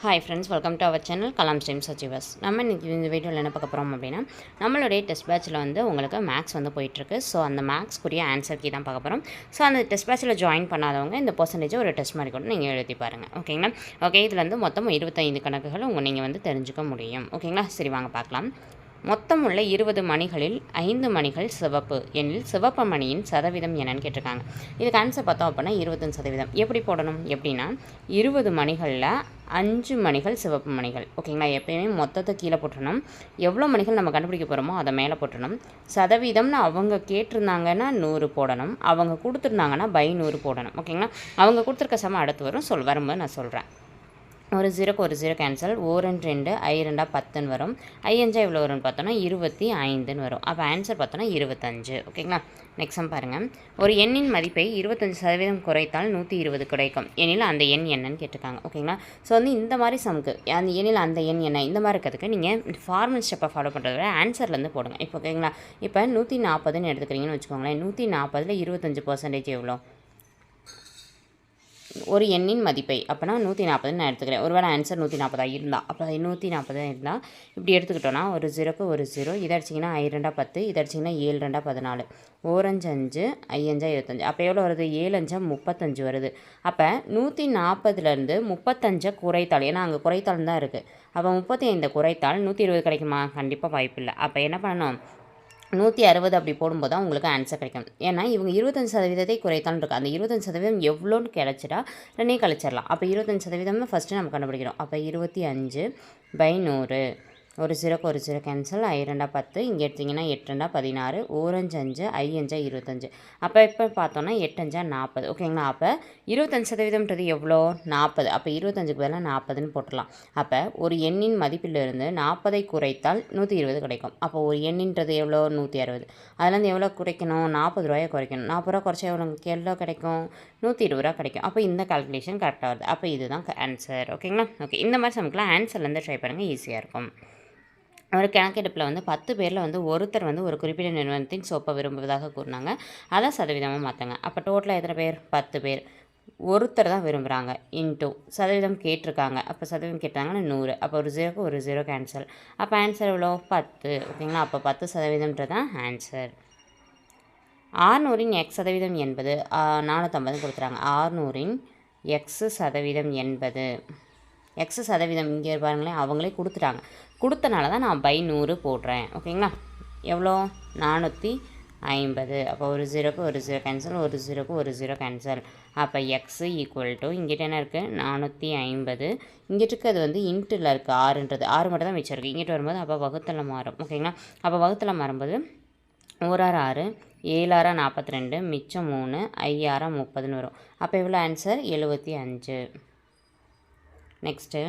Hi friends welcome to our channel Kalam steam சச்சிவஸ் நம்ம இன்றைக்கி இந்த வீடியோவில் என்ன பார்க்க போகிறோம் அப்படின்னா நம்மளுடைய டெஸ்ட் பேட்சில் வந்து உங்களுக்கு மேக்ஸ் வந்து போயிட்டுருக்கு. ஸோ அந்த மேக்ஸ்க்குரிய ஆன்சர் கீ தான் பார்க்க போகிறோம் ஸோ அந்த டெஸ்ட் பேட்சில் ஜாயின் பண்ணாதவங்க இந்த பர்சன்டேஜ் ஒரு டெஸ்ட் மாதிரி கூட நீங்கள் எழுதி பாருங்கள் ஓகேங்களா ஓகே இதில் வந்து மொத்தம் இருபத்தைந்து கணக்குகள் உங்கள் நீங்கள் வந்து தெரிஞ்சுக்க முடியும். ஓகேங்களா சரி வாங்க பார்க்கலாம். மொத்தம் உள்ள இருபது மணிகளில் ஐந்து மணிகள் சிவப்பு. எனில் சிவப்பு மணியின் சதவீதம் என்னன்னு கேட்டிருக்காங்க. இதுக்கு ஆன்சர் பார்த்தோம் அப்படின்னா இருபத்தஞ்சு சதவீதம். எப்படி போடணும்? எப்படின்னா இருபது மணிகளில் அஞ்சு மணிகள் சிவப்பு மணிகள். ஓகேங்களா? எப்பயுமே மொத்தத்தை கீழே போட்டுடணும் எவ்வளோ மணிகள் நம்ம கண்டுபிடிக்க போகிறோமோ அதை மேலே போட்டுடணும் சதவீதம்னு அவங்க கேட்டிருந்தாங்கன்னா நூறு போடணும். அவங்க கொடுத்துருந்தாங்கன்னா பை நூறு போடணும். ஓகேங்களா? அவங்க கொடுத்துருக்க சம அடுத்து வரும். சொல் வரும்போது நான் சொல்கிறேன் ஒரு ஜீரோக்கு ஒரு ஜீரோ கேன்சல் ஓரன் ரெண்டு ஐ ரெண்டா பத்துன்னு வரும். ஐயஞ்சா இவ்வளோ வரும்னு பார்த்தோன்னா இருபத்தி ஐந்துன்னு வரும். அப்போ ஆன்சர் பார்த்தோன்னா இருபத்தஞ்சு. ஓகேங்களா? நெக்ஸ்ட் சம் பாருங்கள் ஒரு எண்ணின் மதிப்பை இருபத்தஞ்சு சதவீதம் குறைத்தால் நூற்றி இருபது கிடைக்கும். எண்ணில் அந்த எண் என்னன்னு கேட்டிருக்காங்க. ஓகேங்களா? ஸோ வந்து இந்த மாதிரி சமுக்கு அந்த எண்ணில் அந்த எண் என்ன இந்த மாதிரி இருக்கிறதுக்கு நீங்கள் ஃபார்மல் ஸ்டெப்பை ஃபாலோ பண்ணுறத விட ஆன்சர்லேருந்து போடுங்க. இப்போ ஓகேங்களா? இப்போ நூற்றி நாற்பதுன்னு எடுத்துக்கிறீங்கன்னு வச்சுக்கோங்களேன். நூற்றி நாற்பதில் இருபத்தஞ்சு பர்சன்டேஜ் எவ்வளோ? ஒரு எண்ணின் மதிப்பை. அப்போனா நூற்றி நாற்பதுன்னு நான் எடுத்துக்கிறேன். ஒருவேளை ஆன்சர் நூற்றி நாற்பதாக இருந்தால் அப்போ நூற்றி நாற்பதாக இருந்தால் இப்படி எடுத்துக்கிட்டோன்னா ஒரு ஜீரோக்கு ஒரு ஜீரோ இதை அடிச்சிங்கன்னா ஐ ரெண்டா பத்து இதை அடிச்சிங்கன்னா ஏழு ரெண்டா பதினாலு. ஓரஞ்சு அஞ்சு ஐயஞ்சா இருபத்தஞ்சு. அப்போ எவ்வளோ வருது? ஏழு அஞ்சா முப்பத்தஞ்சு வருது. அப்போ நூற்றி நாற்பதுலேருந்து முப்பத்தஞ்சை குறைத்தாள் ஏன்னா அங்கே குறைத்தாள் தான் இருக்குது அப்போ முப்பத்தி ஐந்து குறைத்தால் நூற்றி இருபது கிடைக்குமா? கண்டிப்பாக வாய்ப்பு இல்லை அப்போ என்ன பண்ணணும்? நூற்றி அறுபது அப்படி போடும்போது தான் உங்களுக்கு ஆன்சர் கிடைக்கும். ஏன்னா இவங்க இருபத்தஞ்சு சதவீதத்தை குறைத்தான் இருக்கு? அந்த இருபத்தஞ்சு சதவீதம் எவ்வளோன்னு கிடச்சிட்டா ரெண்டே கழிச்சிடலாம். அப்போ இருபத்தஞ்சு சதவீதம் ஃபஸ்ட்டு நம்ம கண்டுபிடிக்கிறோம். அப்போ இருபத்தி அஞ்சு பை நூறு. ஒரு சிறக்கு ஒரு சிறு கேன்சல் ஐ ரெண்டா பத்து. இங்கே எடுத்திங்கன்னா எட்டு ரெண்டா பதினாறு. ஓரஞ்சு அஞ்சு ஐ அஞ்சா இருபத்தஞ்சு. அப்போ இப்போ பார்த்தோன்னா எட்டஞ்சா நாற்பது ஓகேங்களா அப்போ இருபத்தஞ்சு சதவீதம்ன்றது எவ்வளோ? நாற்பது அப்போ இருபத்தஞ்சுக்கு பதிலாக நாற்பதுன்னு போட்டுடலாம். அப்போ ஒரு எண்ணின் மதிப்பிலிருந்து நாற்பதை குறைத்தால் நூற்றி இருபது கிடைக்கும். அப்போ ஒரு எண்ணின்றது எவ்வளோ? நூற்றி அறுபது. அதுலேருந்து எவ்வளோ குறைக்கணும்? நாற்பது ரூபாயை குறைக்கணும். நாற்பது ரூபா குறைச்சா எவ்வளோ? எவ்வளோ கிடைக்கும்? நூற்றி இருபது ரூபா கிடைக்கும். அப்போ இந்த கால்குலேஷன் கரெக்டாக வருது. அப்போ இதுதான் ஆன்சர் ஓகேங்களா ஓகே இந்த மாதிரி சமக்கெலாம். ஆன்சர்லேருந்து ட்ரை பண்ணுங்கள் ஈஸியாக இருக்கும். ஒரு கணக்கெடுப்பில் வந்து பத்து பேரில் வந்து ஒருத்தர் வந்து ஒரு குறிப்பிட்ட நிறுவனத்தின் சோப்பை விரும்புவதாக கூறினாங்க. அதை சதவீதமாக மாற்றங்க அப்போ டோட்டலாக எத்தனை பேர்? பத்து பேர். ஒருத்தர் தான் விரும்புகிறாங்க இன்டூ சதவீதம் கேட்டிருக்காங்க. அப்போ சதவீதம் கேட்டாங்கன்னா நூறு. அப்போ ஒரு ஜீரோக்கு ஒரு ஜீரோ கேன்சல் அப்போ ஆன்சர் எவ்வளோ? பத்து. ஓகேங்களா அப்போ பத்து சதவீதம்ன்றது தான் ஆன்சர் ஆறுநூறின் எக்ஸ் சதவீதம் என்பது நானூற்றம்பது கொடுத்துறாங்க ஆறுநூறின் எக்ஸ் சதவீதம் என்பது. எக்ஸ் சதவீதம் இங்கே பாருங்களேன் அவங்களே கொடுத்துட்டாங்க. கொடுத்தனால தான் நான் பை நூறு போடுறேன். ஓகேங்களா? எவ்வளோ? நானூற்றி ஐம்பது. அப்போ ஒரு ஜீரோக்கு ஒரு ஜீரோ கேன்சல் ஒரு ஜீரோக்கு ஒரு ஜீரோ கேன்சல் அப்போ எக்ஸு ஈக்குவல் டு இங்கிட்ட என்ன இருக்குது நானூற்றி ஐம்பது. இங்கிட்டு இருக்கிறது வந்து இன்ட்டில் இருக்குது ஆறுன்றது. ஆறு மட்டும் தான் மிச்சம் இருக்குது இங்கிட்டு வரும்போது அப்போ வகுத்தில் மாறும். ஓகேங்களா? அப்போ வகுத்தில் மாறும்போது ஓராறு ஆறு ஏழாரா நாற்பத்தி ரெண்டு மிச்சம் மூணு ஐயாரா முப்பதுன்னு வரும். அப்போ எவ்வளோ? ஆன்சர் எழுபத்தி அஞ்சு. நெக்ஸ்ட்டு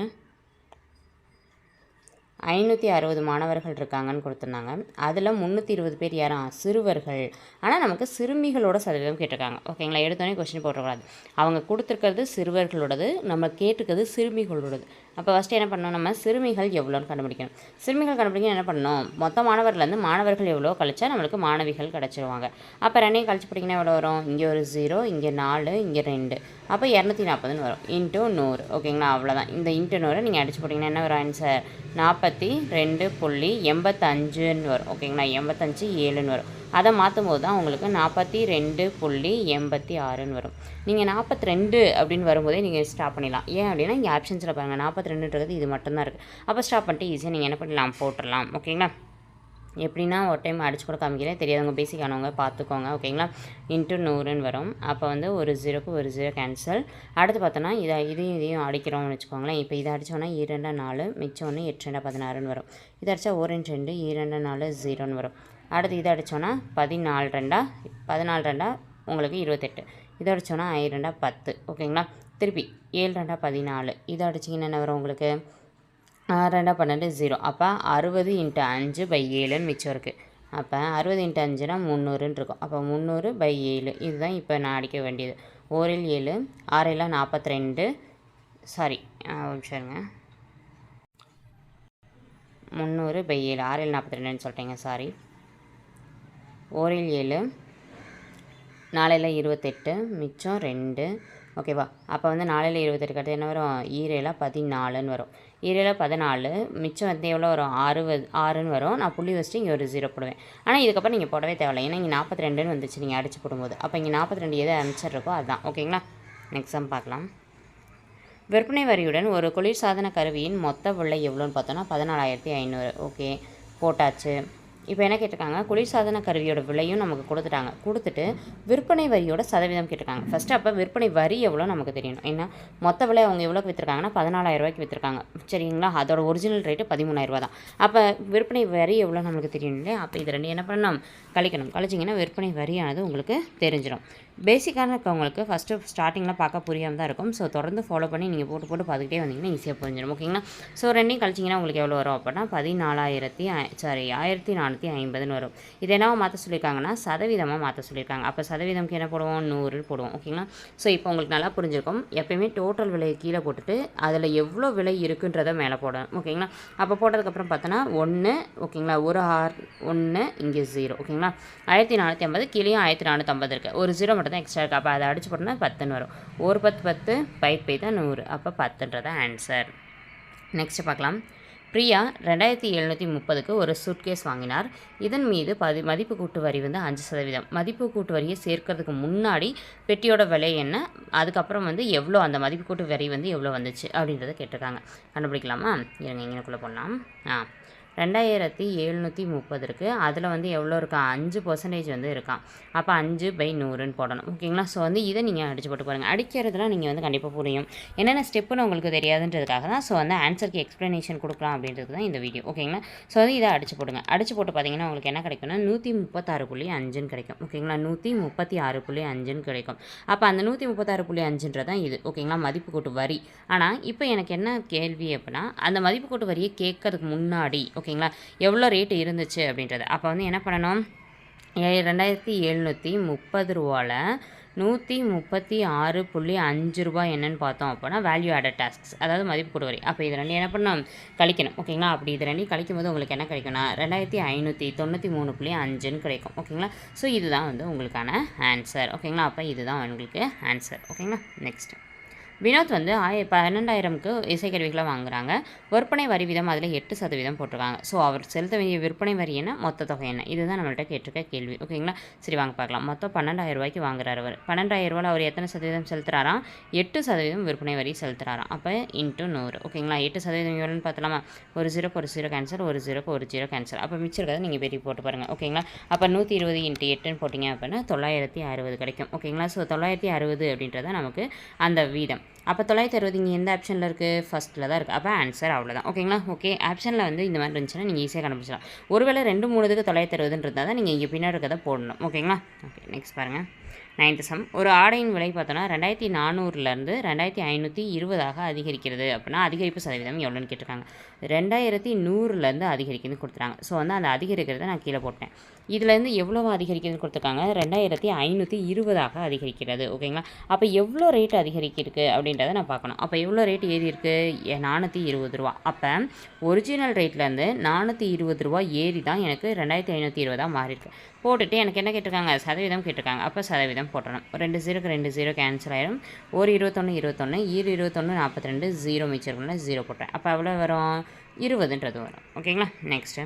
ஐநூற்றி அறுபது மாணவர்கள் இருக்காங்கன்னு கொடுத்துருந்தாங்க. அதில் முந்நூற்றி இருபது பேர் யாரும் சிறுவர்கள். ஆனால் நமக்கு சிறுமிகளோட சதவீதம் கேட்டிருக்காங்க. ஓகேங்களா எடுத்தோடனே கொஸ்டின் போட்டக்கூடாது அவங்க கொடுத்துருக்கிறது சிறுவர்களோடது நம்ம கேட்டிருக்கிறது சிறுமிகளோடது. அப்போ ஃபஸ்ட்டு என்ன பண்ணணும் நம்ம? சிறுமிகள் எவ்வளோன்னு கண்டுபிடிக்கணும். சிறுமிகள் கண்டுபிடிக்க என்ன பண்ணணும்? மொத்த மாணவர்லேருந்து மாணவர்கள் எவ்வளோ கழிச்சா நம்மளுக்கு மாணவிகள் கிடச்சிருவாங்க. அப்போ ரெண்டையும் கழிச்சு பிடிக்கினா எவ்வளோ வரும்? இங்கே ஒரு ஜீரோ இங்கே நாலு இங்கே ரெண்டு. அப்போ இரநூத்தி நாற்பதுன்னு வரும். இன்ட்டு நூறு. ஓகேங்களா அவ்வளோதான் இந்த இன்ட்டு நூறு நீங்கள் அடிச்சு போட்டிங்கன்னா என்ன வரும்? ஆன்சர் நாற்பத்தி ரெண்டு புள்ளி எண்பத்தஞ்சுன்னு வரும். ஓகேங்களா? எண்பத்தஞ்சு ஏழுன்னு வரும். அதை மாற்றும் போது தான் உங்களுக்கு நாற்பத்தி ரெண்டு புள்ளி எண்பத்தி ஆறுன்னு வரும். நீங்கள் நாற்பத்தி ரெண்டு அப்படின்னு வரும்போதே நீங்கள் ஸ்டாப் பண்ணிடலாம். ஏன் அப்படின்னா இங்கே ஆப்ஷன்ஸில் பாருங்கள் நாற்பத்தி ரெண்டுன்றது இது மட்டும்தான் இருக்குது அப்போ ஸ்டாப் பண்ணிட்டு ஈஸியாக நீங்கள் என்ன பண்ணலாம் போட்டுடலாம். ஓகேங்களா? எப்படின்னா ஒரு டைம் அடிச்சு கூட காமிக்கிறேன் தெரியாதவங்க பேசிக்கானவங்க பார்த்துக்கோங்க ஓகேங்களா? இன்ட்டு நூறுன்னு வரும். அப்போ வந்து ஒரு ஜீரோக்கு ஒரு ஜீரோ கேன்சல் அடுத்து பார்த்தோன்னா இதை இதையும் இதையும் அடிக்கிறோம்னு வச்சுக்கோங்களேன். இப்போ இதை அடித்தோன்னா இரண்டு நாலு மிச்சம் ஒன்று எட்டு ரெண்டா பதினாறுன்னு வரும். இதை அடித்தா ஒரு ரெண்டு இரண்டு நாலு ஜீரோன்னு வரும். அடுத்து இதை அடித்தோன்னா பதினாலு ரெண்டா பதினாலு ரெண்டா உங்களுக்கு இருபத்தெட்டு. இதை அடித்தோன்னா ஐ பத்து. ஓகேங்களா? திருப்பி ஏழு ரெண்டா பதினாலு. இதை அடிச்சிங்கன்னா என்ன வரும் உங்களுக்கு? ரெண்டா பன்னெண்டு ஜீரோ. அப்போ அறுபது இன்ட்டு அஞ்சு பை ஏழுன்னு மிச்சம் இருக்குது அப்போ அறுபது இன்ட்டு அஞ்சுனா முந்நூறுன்னு இருக்கும் அப்போ முந்நூறு பை ஏழு. இதுதான் இப்போ நான் அடிக்க வேண்டியது. ஓரில் ஏழு ஆறில் நாற்பத்தி ரெண்டு. சாரி சரிங்க முந்நூறு பை ஏழு ஆறில் நாற்பத்தி ரெண்டுன்னு சொல்லிட்டேங்க. சாரி ஓரில் ஏழு நாளையில் இருபத்தெட்டு மிச்சம் ரெண்டு. ஓகேவா? அப்போ வந்து நாலில் இருபத்தெட்டு கட்டு என்ன வரும்? ஈரேல பதினாலுன்னு வரும். ஈரேல பதினாலு மிச்சம் வந்து எவ்வளோ வரும்? ஆறு ஆறுன்னு வரும். நான் புள்ளி வச்சுட்டு இங்கே ஒரு ஜீரோ போடுவேன். ஆனால் இதுக்கப்புறம் நீங்கள் போடவே தேவையில்லை. ஏன்னா இங்கே நாற்பத்தி ரெண்டுன்னு வந்துச்சு. நீங்கள் அடிச்சு போடும்போது. அப்போ இங்கே நாற்பத்தி ரெண்டு எது ஆன்சர் இருக்கோ அதுதான் ஓகேங்களா? நெக்ஸ்ட் சம் பார்க்கலாம். விற்பனை வரியுடன் ஒரு குளிர்சாதன கருவியின் மொத்த விலை எவ்வளோன்னு பார்த்தோன்னா பதினாலாயிரத்தி ஐநூறு. ஓகே. போட்டாச்சு. இப்போ என்ன கேட்டிருக்காங்க? குளிர்சாதன கருவியோட விலையும் நமக்கு கொடுத்துட்டாங்க. கொடுத்துட்டு விற்பனை வரியோட சதவீதம் கேட்டிருக்காங்க. ஃபஸ்ட்டு அப்போ விற்பனை வரி எவ்வளோ நமக்கு தெரியணும். ஏன்னா மொத்த விலை அவங்க எவ்வளோக்கு விற்றுருக்காங்கன்னா பதினாலாயிரம் ரூபாய்க்கு விற்றுருக்காங்க சரிங்களா? அதோட ஒரிஜினல் ரேட்டு பதிமூணாயிரரூபா தான். அப்போ விற்பனை வரி எவ்வளோ நமக்கு தெரியணும் இல்லையா? அப்போ இது ரெண்டு என்ன பண்ணணும்? கழிக்கணும். கழிச்சிங்கன்னா விற்பனை வரியானது உங்களுக்கு தெரிஞ்சிடும். பேசிக்கான இருக்கவங்களுக்கு ஃபஸ்ட்டு ஸ்டார்டிங்கில் பார்க்க புரியாமல் தான் இருக்கும். ஸோ தொடர்ந்து ஃபாலோ பண்ணி நீங்கள் போட்டு போட்டு பார்த்துக்கிட்டே வந்தீங்கன்னா ஈஸியாக புரிஞ்சிடும். ஓகேங்களா ஸோ ரெண்டையும் கழிச்சிங்கன்னா உங்களுக்கு எவ்வளோ வரும் அப்படின்னா பதினாலாயிரத்தி சாரி ஆயிரத்தி நானூற்றி ஐம்பதுன்னு வரும். இது என்னவோ மாற்ற சொல்லியிருக்காங்கன்னா சதவீதமாக மாற்ற சொல்லியிருக்காங்க அப்போ சதவீதம்க்கு என்ன போடுவோம்? நூறு போடுவோம். ஓகேங்களா ஸோ இப்போ உங்களுக்கு நல்லா புரிஞ்சிருக்கும். எப்பயுமே டோட்டல் விலையை கீழே போட்டுட்டு அதில் எவ்வளோ விலை இருக்குன்றதை மேலே போடணும். ஓகேங்களா அப்போ போட்டதுக்கப்புறம் பார்த்தோன்னா ஒன்று ஓகேங்களா ஒரு ஆர் ஒன்று இங்கே ஜீரோ ஓகேங்களா ஆயிரத்தி நானூற்றி ஐம்பது கீழே ஆயிரத்தி நானூற்றம்பது இருக்குது ஒரு ஜீரோ மட்டும் தான் எக்ஸ்ட்ரா இருக்குது அப்போ அதை அடிச்சு போட்டோம்னா பத்துன்னு வரும். ஒரு பத்து பத்து பைப் பை தான் நூறு. அப்போ பத்துன்றது ஆன்சர் நெக்ஸ்ட் பார்க்கலாம். பிரியா ரெண்டாயிரத்தி எழுநூற்றி முப்பதுக்கு ஒரு சூட்கேஸ் வாங்கினார். இதன் மீது பதி மதிப்பு கூட்டு வரி வந்து அஞ்சு சதவீதம். மதிப்பு கூட்டு வரியை சேர்க்கறதுக்கு முன்னாடி பெட்டியோட விலை என்ன? அதுக்கப்புறம் வந்து எவ்வளோ அந்த மதிப்பு கூட்டு வரி வந்து எவ்வளோ வந்துச்சு? அப்படின்றத கேட்டிருக்காங்க. கண்டுபிடிக்கலாமா? இருங்க இங்கனக்குள்ளே போடலாம். ஆ. ரெண்டாயிரத்தி எழுநூற்றி முப்பது இருக்குது அதில் வந்து எவ்வளோ இருக்கா? அஞ்சு பர்சன்டேஜ் வந்து இருக்கான் அப்போ அஞ்சு பை நூறுன்னு போடணும். ஓகேங்களா ஸோ வந்து இதை நீங்கள் அடிச்சு போட்டு பாருங்கள் அடிக்கிறதுலாம் நீங்கள் வந்து கண்டிப்பாக புரியும். என்னென்ன ஸ்டெப்புன்னு உங்களுக்கு தெரியாதுன்றதுக்காக தான் ஸோ வந்து ஆன்சருக்கு எக்ஸ்ப்ளனேஷன் கொடுக்கலாம் அப்படின்றது தான் இந்த வீடியோ ஓகேங்களா ஸோ வந்து இதை அடிச்சு போடுங்க. அடிச்சு போட்டு பார்த்தீங்கன்னா உங்களுக்கு என்ன கிடைக்கும்னா நூற்றி முப்பத்தாறு புள்ளி அஞ்சுன்னு கிடைக்கும். ஓகேங்களா நூற்றி முப்பத்தி ஆறு புள்ளி அஞ்சுன்னு கிடைக்கும். அப்போ அந்த நூற்றி முப்பத்தாறு புள்ளி அஞ்சுன்றது தான் இது. ஓகேங்களா மதிப்பு கூட்டு வரி. ஆனால் இப்போ எனக்கு என்ன கேள்வி அப்படின்னா அந்த மதிப்பு கூட்டு வரியை கேட்கறதுக்கு முன்னாடி ஓகே ஓகேங்களா? எவ்வளோ ரேட்டு இருந்துச்சு அப்படின்றது. அப்போ வந்து என்ன பண்ணணும்? ஏ- ரெண்டாயிரத்தி எழுநூற்றி முப்பது ரூபாவில் நூற்றி முப்பத்தி ஆறு புள்ளி அஞ்சு ரூபா என்னென்னு பார்த்தோம் அப்படின்னா வேல்யூ ஆடட் டாஸ்க்ஸ் அதாவது மதிப்பு கூட்டு அப்போ இது ரெண்டு என்ன பண்ணணும்? கழிக்கணும். ஓகேங்களா? அப்படி இது ரெண்டையும் கழிக்கும் போது உங்களுக்கு என்ன கிடைக்கும்னா ரெண்டாயிரத்தி ஐநூற்றி தொண்ணூற்றி மூணு புள்ளி அஞ்சுன்னு கிடைக்கும். ஓகேங்களா? ஸோ இதுதான் வந்து உங்களுக்கான ஆன்சர் ஓகேங்களா? அப்போ இதுதான் உங்களுக்கு ஆன்சர் ஓகேங்களா? நெக்ஸ்ட் வினோத் வந்து ஆய பன்னெண்டாயிரம்க்கு இசைக்கருவிகளை வாங்குறாங்க. விற்பனை வரி வீதம் அதில் எட்டு சதவீதம் போட்டிருக்காங்க. ஸோ அவர் செலுத்த வேண்டிய விற்பனை வரி என்ன? மொத்த தொகை என்ன? இதுதான் நம்மள்ட்ட கேட்டிருக்க கேள்வி. ஓகேங்களா சரி வாங்க பார்க்கலாம். மொத்தம் பன்னெண்டாயிரம் ரூபாய்க்கு வாங்குறாரு அவர். பன்னெண்டாயிரம் ரூபாயில் அவர் எத்தனை சதவீதம் செலுத்துறாராம்? எட்டு சதவீதம் விற்பனை வரி செலுத்துறாராம். அப்போ இன்ட்டு நூறு. ஓகேங்களா எட்டு சதவீதம் எவ்வளோன்னு பார்த்தலாமா? ஒரு ஜீரோக்கு ஒரு ஜீரோ கேன்சல் ஒரு ஜீரோக்கு ஒரு ஜீரோ கேன்சல் அப்போ மிச்சம் இருக்கிறத நீங்கள் பெரிய போட்டு பாருங்கள் ஓகேங்களா அப்போ நூற்றி இருபது இன்ட்டு எட்டுன்னு போட்டிங்க அப்படின்னா தொள்ளாயிரத்தி அறுபது கிடைக்கும். ஓகேங்களா ஸோ தொள்ளாயிரத்தி அறுபது அப்படின்றத நமக்கு அந்த வீதம். அப்போ தொள்ளாயிரத்தி அறுபது இங்கே எந்த ஆப்ஷனில் இருக்குது ஃபஸ்ட்டில் தான் இருக்குது அப்போ ஆன்சர் அவ்வளோதான் ஓகேங்களா ஓகே ஆப்ஷனில் வந்து இந்த மாதிரி இருந்துச்சுன்னா நீங்கள் ஈஸியாக கண்டுபிடிச்சலாம் ஒருவேளை ரெண்டு மூணு இதுக்கு தொள்ளாயிரத்தி அறுபதுன்றதா தான் நீங்கள் இங்கே பின்னாடி இருக்கிறத போடணும். ஓகேங்களா ஓகே நெக்ஸ்ட் பாருங்கள் நைன்த்து சம் ஒரு ஆடையின் விலை பார்த்தோன்னா ரெண்டாயிரத்தி நானூறுலேருந்து ரெண்டாயிரத்தி ஐநூற்றி இருபதாக அதிகரிக்கிறது அப்படின்னா அதிகரிப்பு சதவீதம் எவ்வளோன்னு கேட்டிருக்காங்க. ரெண்டாயிரத்தி நூறுலேருந்து அதிகரிக்குதுன்னு கொடுத்துறாங்க ஸோ வந்து அந்த அதிகரிக்கிறத நான் கீழே போட்டேன். இதுலேருந்து எவ்வளோ அதிகரிக்கிறது கொடுத்துருக்காங்க? ரெண்டாயிரத்தி ஐநூற்றி இருபதாக அதிகரிக்கிறது ஓகேங்களா? அப்போ எவ்வளோ ரேட் அதிகரிக்கிருக்கு அப்படின்றத நான் பார்க்கணும். அப்போ எவ்வளோ ரேட் ஏறி இருக்குது நானூற்றி இருபது ரூபா. அப்போ ஒரிஜினல் ரேட்லேருந்து நானூற்றி இருபது ரூபா ஏறி தான் எனக்கு ரெண்டாயிரத்தி ஐநூற்றி இருபதாக மாறியிருக்கு. போட்டுட்டு எனக்கு என்ன கேட்டிருக்காங்க? சதவீதம் கேட்டிருக்காங்க. அப்போ சதவீதம் போட்டணும் ரெண்டு ஜீரோக்கு ரெண்டு ஜீரோ கேன்சல் ஆயிரும். ஒரு இருபத்தொன்று இருபத்தொன்று ஈரு இருபத்தொன்று நாற்பத்தி ரெண்டு ஜீரோ மிச்சம் ஜீரோ போட்டேன் அப்போ எவ்வளோ வரும்? இருபதுன்றது வரும். ஓகேங்களா? நெக்ஸ்ட்டு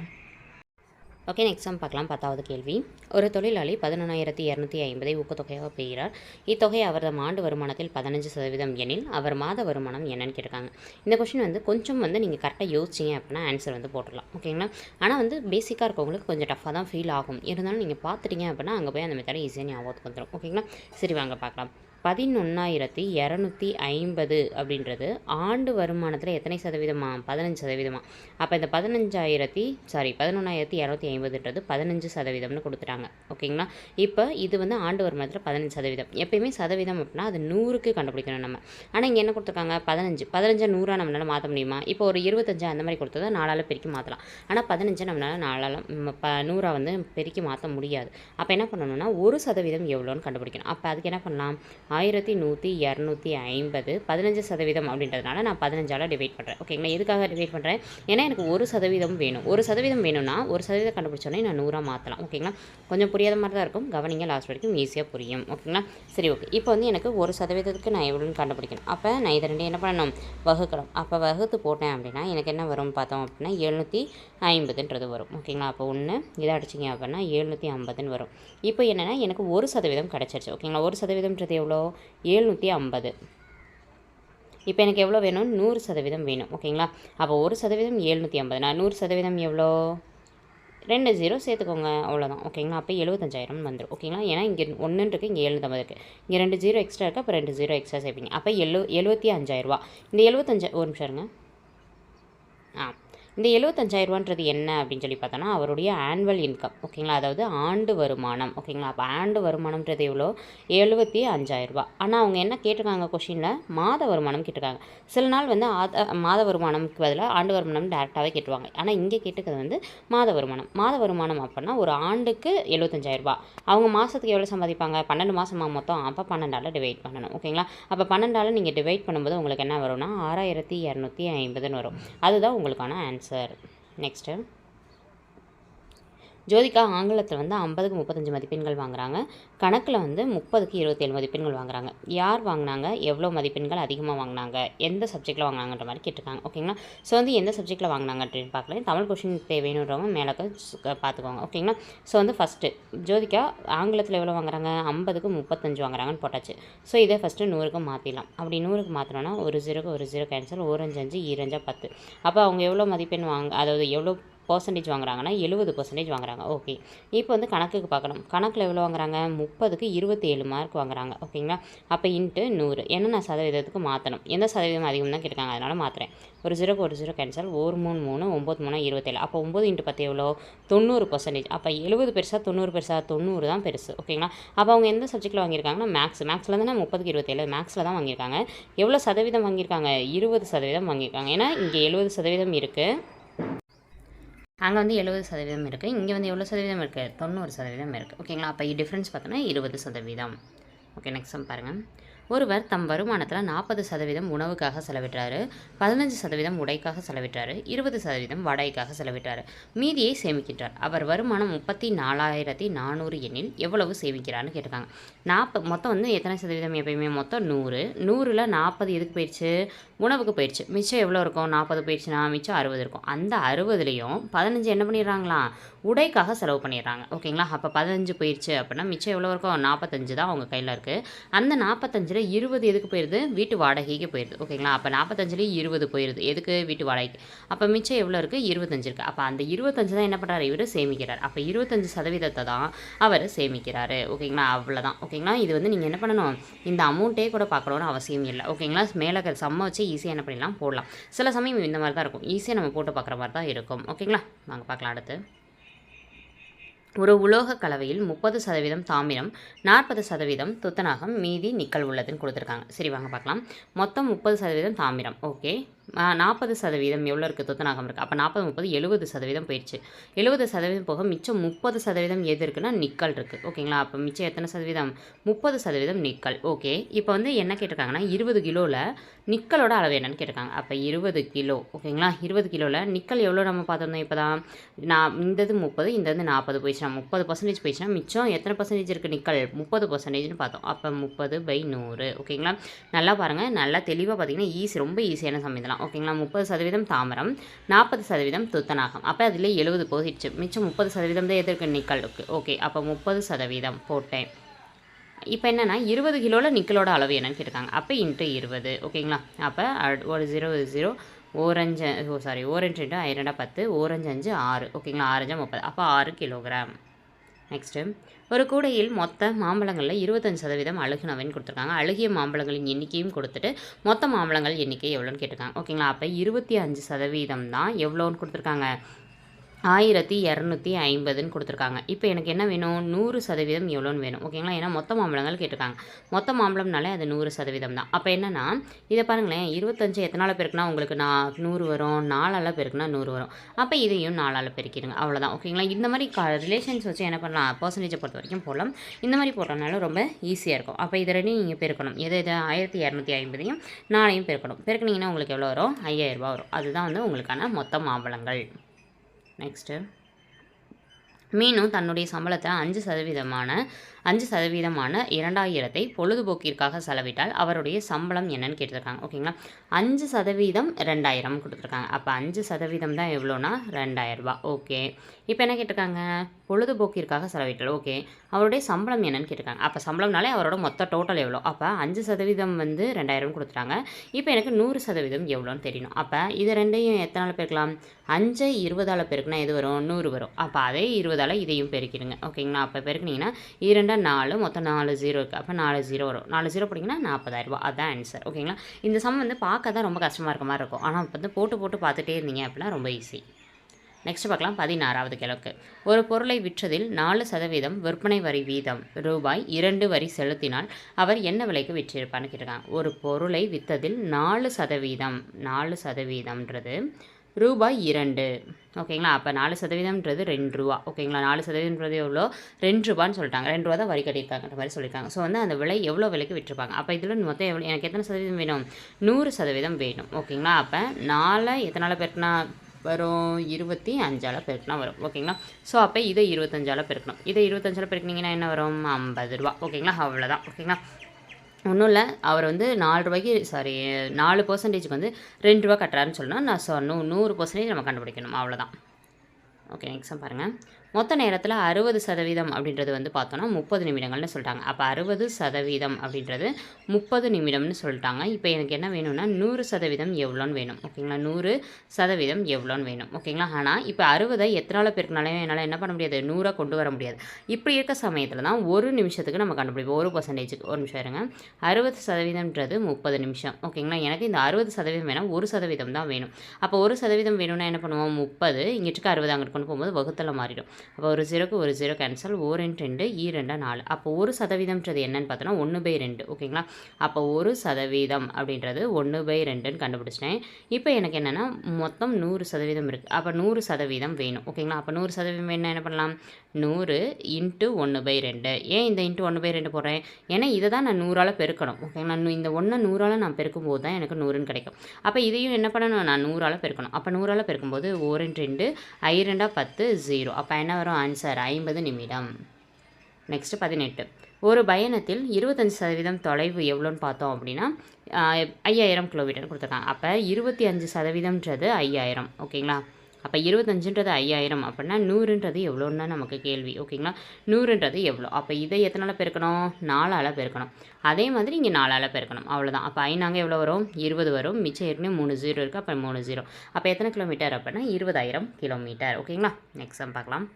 ஓகே நெக்ஸ்ட் சம் பார்க்கலாம். பத்தாவது கேள்வி. ஒரு தொழிலாளி பதினொன்றாயிரத்தி இரநூத்தி ஐம்பதை ஊக்கத்தொகையாக பெறுகிறார். இத்தொகை அவரது ஆண்டு வருமானத்தில் பதினஞ்சு சதவீதம் எனில் அவர் மாத வருமானம் என்னன்னு கேட்டிருக்காங்க. இந்த கொஷின் வந்து கொஞ்சம் வந்து நீங்கள் கரெக்டாக யோசிச்சிங்க அப்படின்னா ஆன்சர் வந்து போட்டுடலாம். ஓகேங்களா ஆனால் வந்து பேசிக்காக இருக்கவங்களுக்கு கொஞ்சம் டஃப்பாக தான் ஃபீல் ஆகும். இருந்தாலும் நீங்கள் பார்த்துட்டீங்க அப்படின்னா அங்கே போய் அந்த மெத்தடை ஈஸியாக ஞாபகத்துக்கு வந்துடும் ஓகேங்களா சரி வாங்க பார்க்கலாம். பதினொன்றாயிரத்தி இரநூத்தி ஐம்பது அப்படின்றது ஆண்டு வருமானத்தில் எத்தனை சதவீதமா? பதினஞ்சு சதவீதமா. அப்போ இந்த பதினஞ்சாயிரத்தி சாரி பதினொன்றாயிரத்தி இரநூத்தி ஐம்பதுன்றது பதினஞ்சு சதவீதம்னு கொடுத்துட்டாங்க. ஓகேங்களா? இப்போ இது வந்து ஆண்டு வருமானத்தில் பதினஞ்சு சதவீதம். எப்பயுமே சதவீதம் அப்படின்னா அது நூறுக்கு கண்டுபிடிக்கணும் நம்ம. ஆனால் இங்கே என்ன கொடுத்துருக்காங்க? பதினஞ்சு. பதினஞ்சா நூறாக நம்மளால் மாற்ற முடியுமா? இப்போ ஒரு இருபத்தஞ்சு அந்த மாதிரி கொடுத்தது நாலால் பெருக்கி மாற்றலாம் ஆனால் பதினஞ்சை நம்மளால் நாலால் ப நூறாக வந்து பெருக்கி மாற்ற முடியாது. அப்போ என்ன பண்ணணும்னா ஒரு சதவீதம் எவ்வளோன்னு கண்டுபிடிக்கணும். அப்போ அதுக்கு என்ன பண்ணலாம்? ஆயிரத்தி நூற்றி இரநூத்தி ஐம்பது பதினஞ்சு சதவீதம் அப்படின்றதுனால நான் பதினஞ்சால் டிவைட் பண்ணுறேன் ஓகேங்களா எதுக்காக டிவைட் பண்ணுறேன் ஏன்னா எனக்கு ஒரு சதவீதம் வேணும். ஒரு சதவீதம் வேணும்னா ஒரு சதவீதம் கண்டுபிடிச்சோன்னே நான் நூறாக மாற்றலாம் ஓகேங்களா கொஞ்சம் புரியாத மாதிரி தான் இருக்கும். கவனிங்க லாஸ்ட் வரைக்கும் ஈஸியாக புரியும். ஓகேங்களா சரி ஓகே இப்போ வந்து எனக்கு ஒரு சதவீதத்துக்கு நான் எவ்வளோன்னு கண்டுபிடிக்கணும். அப்போ நான் இதை ரெண்டு என்ன பண்ணணும்? வகுக்கணும். அப்போ வகுத்து போட்டேன் அப்படின்னா எனக்கு என்ன வரும் பார்த்தோம் அப்படின்னா எழுநூற்றி ஐம்பதுன்றது வரும். ஓகேங்களா அப்போ ஒன்று இதை அடிச்சிங்க அப்படின்னா எழுநூற்றி ஐம்பதுன்னு வரும். இப்போ என்னென்னா எனக்கு ஒரு சதவீதம் கிடச்சிருச்சு. ஓகேங்களா ஒரு சதவீதம்ன்றது எவ்வளோ? எழுநூற்றி ஐம்பது. இப்போ எனக்கு எவ்வளோ வேணும்? நூறு சதவீதம் வேணும். ஓகேங்களா? அப்போ ஒரு சதவீதம் எழுநூற்றி ஐம்பது. நான் நூறு சதவீதம் எவ்வளோ? ரெண்டு ஜீரோ சேர்த்துக்கோங்க. அவ்வளோதான். ஓகேங்களா? அப்போ எழுபத்தஞ்சாயிரம் வந்துடும் ஓகேங்களா? ஏன்னா இங்கே ஒன்று இருக்குது இங்கே எழுநூத்தம்பது இருக்குது இங்கே ரெண்டு ஜீரோ எக்ஸ்ட்ரா இருக்குது அப்போ ரெண்டு ஜீரோ எக்ஸ்ட்ரா சேர்ப்பீங்க. அப்போ எழு எழுபத்தி அஞ்சாயிரரூபா இந்த எழுபத்தஞ்சா ஒரு நிமிஷம் இருங்க. ஆ. இந்த எழுபத்தஞ்சாயிரரூவான்றது என்ன அப்படின்னு சொல்லி பார்த்தோன்னா அவருடைய ஆனுவல் இன்கம் ஓகேங்களா அதாவது ஆண்டு வருமானம். ஓகேங்களா அப்போ ஆண்டு வருமானம்ன்றது எவ்வளோ? எழுபத்தி அஞ்சாயிரரூபா ஆனால் அவங்க என்ன கேட்டிருக்காங்க கொஷினில் மாத வருமானம் கேட்டிருக்காங்க. சில நாள் வந்து ஆத மாத வருமானம்க்கு பதிலாக ஆண்டு வருமானம் டேரெக்டாகவே கேட்டுருவாங்க. ஆனால் இங்கே கேட்டுக்கிறது வந்து மாத வருமானம். மாத வருமானம் அப்படின்னா ஒரு ஆண்டுக்கு எழுபத்தஞ்சாயிரரூபா அவங்க மாதத்துக்கு எவ்வளோ சம்பாதிப்பாங்க? பன்னெண்டு மாதமா மொத்தம்? அப்போ பன்னெண்டால் டிவைட் பண்ணணும். ஓகேங்களா அப்போ பன்னெண்டால் நீங்கள் டிவைட் பண்ணும்போது உங்களுக்கு என்ன வரும்னா ஆறாயிரத்தி இரநூத்தி ஐம்பதுன்னு வரும். அதுதான் உங்களுக்கான ஆன்சர் நெக்ஸ்ட்டு ஜோதிகா ஆங்கிலத்தில் வந்து ஐம்பதுக்கு முப்பத்தஞ்சு மதிப்பெண்கள் வாங்குறாங்க. கணக்கில் வந்து முப்பதுக்கு இருபத்தேழு மதிப்பெண்கள் வாங்குறாங்க. யார் வாங்கினாங்க? எவ்வளோ மதிப்பெண்கள் அதிகமாக வாங்கினாங்க? எந்த சப்ஜெக்ட்டில் வாங்கினாங்கன்ற மாதிரி கேட்டிருக்காங்க. ஓகேங்களா ஸோ வந்து எந்த சப்ஜெக்ட்டில் வாங்கினாங்க அப்படின்னு பார்க்கல தமிழ் கொஷின் தேவைன்றவங்க மேலே பார்த்துக்கோங்க ஓகேங்களா ஸோ வந்து ஃபஸ்ட்டு ஜோதிகா ஆங்கிலத்தில் எவ்வளோ வாங்குறாங்க? ஐம்பதுக்கு முப்பத்தஞ்சு வாங்குறாங்கன்னு போட்டாச்சு. ஸோ இதே ஃபஸ்ட்டு நூறுக்கு மாற்றிடலாம் அப்படி நூறுக்கு மாற்றினோன்னா ஒரு ஜீரோக்கு ஒரு ஜீரோ கேன்சல் ஓரஞ்சு அஞ்சு ஈரஞ்சா பத்து. அப்போ அவங்க எவ்வளோ மதிப்பெண் வாங்க அதாவது எவ்வளோ பர்சன்டேஜ் வாங்குறாங்கன்னா எழுபது பர்சன்டேஜ் வாங்குறாங்க. ஓகே இப்போ வந்து கணக்குக்கு பார்க்கணும். கணக்கில் எவ்வளோ வாங்குறாங்க? முப்பதுக்கு இருபத்தேழு மார்க் வாங்குறாங்க. ஓகேங்களா அப்போ இன்ட்டு நூறு. என்ன நான் சதவீதத்துக்கு மாற்றணும் எந்த சதவீதம் அதிகம் தான் கேட்டிருக்காங்க. அதனால் மாற்றுறேன் ஒரு ஜீரோக்கு ஒரு ஜீரோ கேன்சல் ஒரு மூணு மூணு ஒம்பது மூணு இருபத்தேழு. அப்போ ஒம்பது இன்ட்டு பத்து எவ்வளோ? தொண்ணூறு பர்சன்டேஜ் அப்போ எழுபது பெருசாக தொண்ணூறு பெருசாக தொண்ணூறு தான் பெருசு. ஓகேங்களா அப்போ அவங்க எந்த சப்ஜெக்ட்டில் வாங்கியிருக்காங்கன்னா? மேக்ஸ் மேக்ஸில் தானே முப்பதுக்கு இருபத்தேழு. மேக்ஸில் தான் வாங்கியிருக்காங்க. எவ்வளோ சதவீதம் வாங்கியிருக்காங்க? இருபது சதவீதம் வாங்கியிருக்காங்க. ஏன்னா இங்கே எழுபது சதவீதம் இருக்குது அங்கே வந்து எழுபது சதவீதம் இருக்குது இங்கே வந்து எவ்வளோ சதவீதம் இருக்குது தொண்ணூறு சதவீதம் இருக்குது ஓகேங்களா அப்போ டிஃப்ரென்ஸ் பார்த்தோன்னா இருபது சதவீதம். ஓகே நெக்ஸ்ட் சம் பாருங்கள் ஒருவர் தம் வருமானத்தில் நாற்பது சதவீதம் உணவுக்காக செலவிட்டாரு பதினஞ்சு சதவீதம் உடைக்காக செலவிட்டாரு இருபது சதவீதம் வடைக்காக செலவிட்டாரு. மீதியை சேமிக்கின்றார். அவர் வருமானம் முப்பத்தி நாலாயிரத்தி நானூறு எண்ணில் எவ்வளவு சேமிக்கிறார்னு கேட்டிருக்காங்க. நாற்பது மொத்தம் வந்து எத்தனை சதவீதம் எப்பயுமே? மொத்தம் நூறு. நூறில் நாற்பது எதுக்கு போயிடுச்சு? உணவுக்கு போயிடுச்சு. மிச்சம் எவ்வளோ இருக்கும்? நாற்பது போயிடுச்சுன்னா மிச்சம் அறுபது இருக்கும். அந்த அறுபதுலேயும் பதினஞ்சு என்ன பண்ணிடுறாங்களாம் உடைக்காக செலவு பண்ணிடுறாங்க. ஓகேங்களா? அப்போ பதினஞ்சு போயிடுச்சு அப்படின்னா மிச்சம் எவ்வளோ இருக்கும்? நாற்பத்தஞ்சு தான் அவங்க கையில் இருக்குது அந்த நாற்பத்தஞ்சில் இருபது எதுக்கு போயிடுது வீட்டு வாடகைக்கு போயிடுது ஓகேங்களா அப்போ நாற்பத்தஞ்சுலேயும் இருபது போயிடுது எதுக்கு? வீட்டு வாடகைக்கு. அப்போ மிச்சம் எவ்வளோ இருக்குது இருபத்தஞ்சு இருக்குது அப்போ அந்த இருபத்தஞ்சு தான் என்ன பண்ணுறாரு இவர் சேமிக்கிறார். அப்போ இருபத்தஞ்சு சதவீதத்தை தான் அவர் சேமிக்கிறாரு. ஓகேங்களா அவ்வளோதான் ஓகேங்களா இது வந்து நீங்கள் என்ன பண்ணணும்? இந்த அமௌண்ட்டே கூட பார்க்கணுன்னு அவசியம் இல்லை. ஓகேங்களா மேலே சம்ம வச்சு ஈஸியாக என்ன பண்ணிடலாம்? போடலாம். சில சமயம் இந்த மாதிரி தான் இருக்கும் ஈஸியாக நம்ம போட்டு பார்க்குற மாதிரி தான் இருக்கும் ஓகேங்களா வாங்க பார்க்கலாம் அடுத்து. ஒரு உலோக கலவையில் முப்பது சதவீதம் தாமிரம் நாற்பது சதவீதம் துத்தநாகம் மீதி நிக்கல் உள்ளதுன்னு கொடுத்துருக்காங்க. சரி வாங்க பார்க்கலாம். மொத்தம் முப்பது சதவீதம் தாமிரம். ஓகே. நாற்பது சதவீதம் எவ்வளோ இருக்குது? துத்தநாகம் இருக்குது. அப்போ நாற்பது முப்பது எழுபது சதவீதம் போயிடுச்சு. எழுபது சதவீதம் போக மிச்சம் முப்பது சதவீதம் எது இருக்குன்னா நிக்கல் இருக்குது ஓகேங்களா? அப்போ மிச்சம் எத்தனை சதவீதம்? முப்பது சதவீதம் நிக்கல். ஓகே. இப்போ வந்து என்ன கேட்டிருக்காங்கன்னா இருபது கிலோவில் நிக்கலோட அளவு என்னன்னு கேட்டிருக்காங்க. அப்போ இருபது கிலோ. ஓகேங்களா? இருபது கிலோவில் நிக்கல் எவ்வளோ நம்ம பார்த்துருந்தோம் இப்போ தான்? நான் இந்தது முப்பது இந்த இது நாற்பது போயிடுச்சுன்னா முப்பது பர்சன்டேஜ் போயிடுச்சுன்னா மிச்சம் எத்தனை பர்சன்டேஜ் இருக்குது நிக்கல்? முப்பது பர்சன்டேஜ்னு பார்த்தோம். அப்போ முப்பது பை நூறு. ஓகேங்களா? நல்லா பாருங்கள் நல்லா தெளிவாக பார்த்தீங்கன்னா ஈஸி ரொம்ப ஈஸியான சமையலாம் ஓகேங்களா? முப்பது சதவீதம் தாமரம் நாற்பது சதவீதம் துத்தநாகம். அப்போ அதில் எழுபது போயிடுச்சு மிச்சம் முப்பது சதவீதம் தான் எதற்கு நிக்கல் ஓகே அப்போ முப்பது சதவீதம் போட்டேன். இப்போ என்னென்னா இருபது கிலோவில் நிக்கலோட அளவு என்னன்னு கேட்டிருக்காங்க. அப்போ இன்ட்டு இருபது. ஓகேங்களா? அப்போ ஒரு zero zero orange O sorry orange into இரண்டா பத்து ஓரஞ்சு அஞ்சு ஆறு. ஓகேங்களா? ஆரஞ்சா முப்பது. அப்போ ஆறு கிலோகிராம். நெக்ஸ்ட்டு. ஒரு கூடையில் மொத்த மாம்பழங்களில் இருபத்தஞ்சு சதவீதம் அழுகுனவைன்னு கொடுத்துருக்காங்க. அழுகிய மாம்பழங்களின் எண்ணிக்கையும் கொடுத்துட்டு மொத்த மாம்பழங்கள் எண்ணிக்கை எவ்வளோன்னு கேட்டிருக்காங்க. ஓகேங்களா? அப்போ இருபத்தி அஞ்சு சதவீதம் தான் எவ்வளோன்னு கொடுத்துருக்காங்க. ஆயிரத்தி இரநூத்தி ஐம்பதுன்னு கொடுத்துருக்காங்க. இப்போ எனக்கு என்ன வேணும்? நூறு சதவீதம் எவ்வளோன்னு வேணும். ஓகேங்களா? ஏன்னா மொத்த மாம்பழங்கள் கேட்டிருக்காங்க. மொத்த மாம்பழம்னாலே அது நூறு சதவீதம் தான். அப்போ என்னென்னா இதை பாருங்களேன். இருபத்தஞ்சு எத்தனால பெருக்குனா உங்களுக்கு நான் நூறு வரும். நாலால் பெருக்குனா நூறு வரும். அப்போ இதையும் நாலால் பெருக்கிடுங்க. அவ்வளோதான். ஓகேங்களா? இந்த மாதிரி க ரிலேஷன்ஸ் வச்சு என்ன பண்ணலாம்? பர்சன்டேஜை பொறுத்த வரைக்கும் போகலாம் இந்த மாதிரி போட்டோம்னாலும் ரொம்ப ஈஸியாக இருக்கும். அப்போ இதை ரெண்டையும் நீங்கள் பெருக்கணும். எது எது ஆயிரத்தி இரநூத்தி ஐம்பதையும் நாளையும் பெருக்கணும். பெருக்குனிங்கன்னா உங்களுக்கு எவ்வளோ வரும்? ஐயாயிரரூபா வரும். அதுதான் வந்து உங்களுக்கான மொத்த மாம்பழங்கள். நெக்ஸ்ட்டு மீனும் தன்னுடைய சம்பளத்தை அஞ்சு சதவீதமான அஞ்சு சதவீதமான இரண்டாயிரத்தை பொழுதுபோக்கிற்காக செலவிட்டால் அவருடைய சம்பளம் என்னன்னு கேட்டிருக்காங்க. ஓகேங்களா? அஞ்சு சதவீதம் ரெண்டாயிரம் கொடுத்துருக்காங்க. அப்போ அஞ்சு சதவீதம் தான் எவ்வளோனா ரெண்டாயிரரூபா ஓகே. இப்போ என்ன கேட்டிருக்காங்க? பொழுதுபோக்கிற்காக செலவிட்டால். ஓகே. அவருடைய சம்பளம் என்னன்னு கேட்டிருக்காங்க. அப்போ சம்பளம்னாலே அவரோட மொத்த டோட்டல் எவ்வளோ? அப்போ அஞ்சு சதவீதம் வந்து ரெண்டாயிரம் கொடுத்துட்டாங்க. இப்போ எனக்கு நூறு சதவீதம் எவ்வளோன்னு தெரியணும். அப்போ இது ரெண்டையும் எத்தனால பெருக்கலாம்? அஞ்சு இருபதால் பெருக்குனா எது வரும்? நூறு வரும். அப்போ அதே இருபதால் இதையும் பெருக்கிடுங்க. ஓகேங்களா? அப்போ பெருக்குனிங்கன்னா இரண்டு நாலு மொத்தம் நாலு ஜீரோ இருக்குது அப்போ நாலு ஜீரோ வரும். நாலு ஜீரோ போட்டிங்கன்னா நாற்பதாயிரரூபா அதான் ஆன்சர் ஓகேங்களா இந்த சம் வந்து பார்க்க தான் ரொம்ப கஷ்டமாக இருக்க மாதிரி இருக்கும். ஆனால் வந்து போட்டு போட்டு பார்த்துட்டே இருந்தீங்க அப்படின்னா ரொம்ப ஈஸி நெக்ஸ்ட் பார்க்கலாம். பதினாறாவது கிழக்கு. ஒரு பொருளை விற்றதில் நாலு சதவீதம் விற்பனை வரி வீதம். ரூபாய் இரண்டு வரி செலுத்தினால் அவர் என்ன விலைக்கு விற்றிருப்பான்னு கேட்டிருக்காங்க. ஒரு பொருளை விற்றதில் நாலு சதவீதம். நாலு சதவீதம்ன்றது ரூபாய் இரண்டு. ஓகேங்களா? அப்போ நாலு சதவீதம்ன்றது ரெண்டு ரூபா. ஓகேங்களா? நாலு சதவீதம்ன்றது எவ்வளோ? ரெண்டு ரூபான்னு சொல்லிட்டாங்க. ரெண்டு ரூபா தான் வரி கட்டியிருக்காங்கன்ற மாதிரி சொல்லியிருக்காங்க. ஸோ வந்து அந்த விலை எவ்வளோ விலைக்கு விட்டுருப்பாங்க அப்போ இதில் மொத்தம் எவ்வளோ? எனக்கு எத்தனை சதவீதம் வேணும்? நூறு சதவீதம் வேணும். ஓகேங்களா? அப்போ நாலு எத்தனால் பெருக்கினா வரும்? இருபத்தி அஞ்சால் பெருக்கினா வரும். ஓகேங்களா? ஸோ அப்போ இதை இருபத்தஞ்சால் பெருக்கணும். இதை இருபத்தஞ்சால் பெருக்கினீங்கன்னா என்ன வரும்? ஐம்பது ரூபா. ஓகேங்களா? அவ்வளோதான். ஓகேங்களா? ஒன்றும் இல்லை. அவர் வந்து நாலு ரூபாய்க்கு சாரி நாலு பர்சன்டேஜ்க்கு வந்து ரெண்டு ரூபா கட்டுறாருன்னு சொன்னால் நான் சொ நூ நூறு பர்சன்டேஜ் நம்ம கண்டுபிடிக்கணும். அவ்வளோதான் ஓகே நெக்ஸ்ட் பாருங்கள் மொத்த நேரத்தில் அறுபது சதவீதம் அப்படின்றது வந்து பார்த்தோன்னா முப்பது நிமிடங்கள்னு சொல்லிட்டாங்க. அப்போ அறுபது சதவீதம் அப்படின்றது முப்பது நிமிடம்னு சொல்லிட்டாங்க. இப்போ எனக்கு என்ன வேணும்னா நூறு சதவீதம் எவ்வளோன்னு வேணும். ஓகேங்களா? நூறு சதவீதம் எவ்வளோன்னு வேணும். ஓகேங்களா? ஆனால் இப்போ அறுபதை எத்தனால பேருக்குனாலே என்னால் என்ன பண்ண முடியாது? நூறாக கொண்டு வர முடியாது. இப்படி இருக்க சமயத்தில் தான் ஒரு நிமிஷத்துக்கு நம்ம கண்டுபிடிப்போம். ஒரு பர்சன்டேஜுக்கு ஒரு நிமிஷம் இருங்க. அறுபது சதவீதம்ன்றது முப்பது நிமிஷம். ஓகேங்களா? எனக்கு இந்த அறுபது சதவீதம் வேணால் ஒரு சதவீதம் தான் வேணும். அப்போ ஒரு சதவீதம் வேணும்னா என்ன பண்ணுவோம்? முப்பது. இங்கிட்டுக்கு அறுபது அங்கிட்டு கொண்டு போகும்போது வகுத்தில் மாறிடும். அப்போ ஒரு ஜீரோக்கு ஒரு ஜீரோ கேன்சல் ஓ ரெண்டு ரெண்டு ஈ ரெண்டா நாலு. அப்போ ஒரு சதவீதம்ன்றது என்னன்னு பார்த்தோன்னா ஒன்று பை ரெண்டு ஓகேங்களா அப்போ ஒரு சதவீதம் அப்படின்றது ஒன்று பை ரெண்டுன்னு கண்டுபிடிச்சிட்டேன். இப்போ எனக்கு என்னென்னா மொத்தம் நூறு சதவீதம் இருக்குது அப்போ நூறு சதவீதம் வேணும் ஓகேங்களா அப்போ நூறு சதவீதம் வேணும்னா என்ன பண்ணலாம்? நூறு இன்ட்டு ஒன்று பை ரெண்டு. ஏன் இந்த இன்ட்டு ஒன்று பை ரெண்டு போடுறேன்? ஏன்னா இதை தான் நான் நூறால் பெருக்கணும் ஓகேங்களா நூ- இந்த ஒன்றை நூறால் நான் பெருக்கும்போது தான் எனக்கு நூறுன்னு கிடைக்கும். அப்போ இதையும் என்ன பண்ணணும்? நான் நூறால் பெருக்கணும். அப்போ நூறால் பெருக்கும்போது ஓ ரெண்டு ரெண்டு ஐ ரெண்டா பத்து ஜீரோ அப்போ என்ன என்ன வரும்? ஆன்சர் ஐம்பது நிமிடம். நெக்ஸ்ட் பதினெட்டு. ஒரு பயணத்தில் இருபத்தஞ்சி சதவீதம் தொலைவு எவ்வளோன்னு பார்த்தோம் அப்படின்னா ஐயாயிரம் கிலோமீட்டர் கொடுத்துருக்காங்க. அப்போ இருபத்தி அஞ்சு சதவீதம்ன்றது ஐயாயிரம். ஓகேங்களா? அப்போ இருபத்தஞ்சுன்றது ஐயாயிரம் அப்படின்னா நூறுன்றது எவ்வளோன்னு நமக்கு கேள்வி. ஓகேங்களா? நூறுன்றது எவ்வளோ? அப்போ இதை எத்தனால பெருக்கணும்? நாலால் பெருக்கணும். அதே மாதிரி இங்கே நாலால் பெருக்கணும். அவ்வளோதான் அப்போ ஐநாங்க எவ்வளோ வரும்? இருபது வரும். மிச்சம் ஏற்கனவே மூணு ஜீரோ இருக்குது அப்போ மூணு ஜீரோ அப்போ எத்தனை கிலோமீட்டர் அப்படின்னா? இருபதாயிரம் கிலோமீட்டர் ஓகேங்களா? நெக்ஸ்ட் பார்க்கலாம்.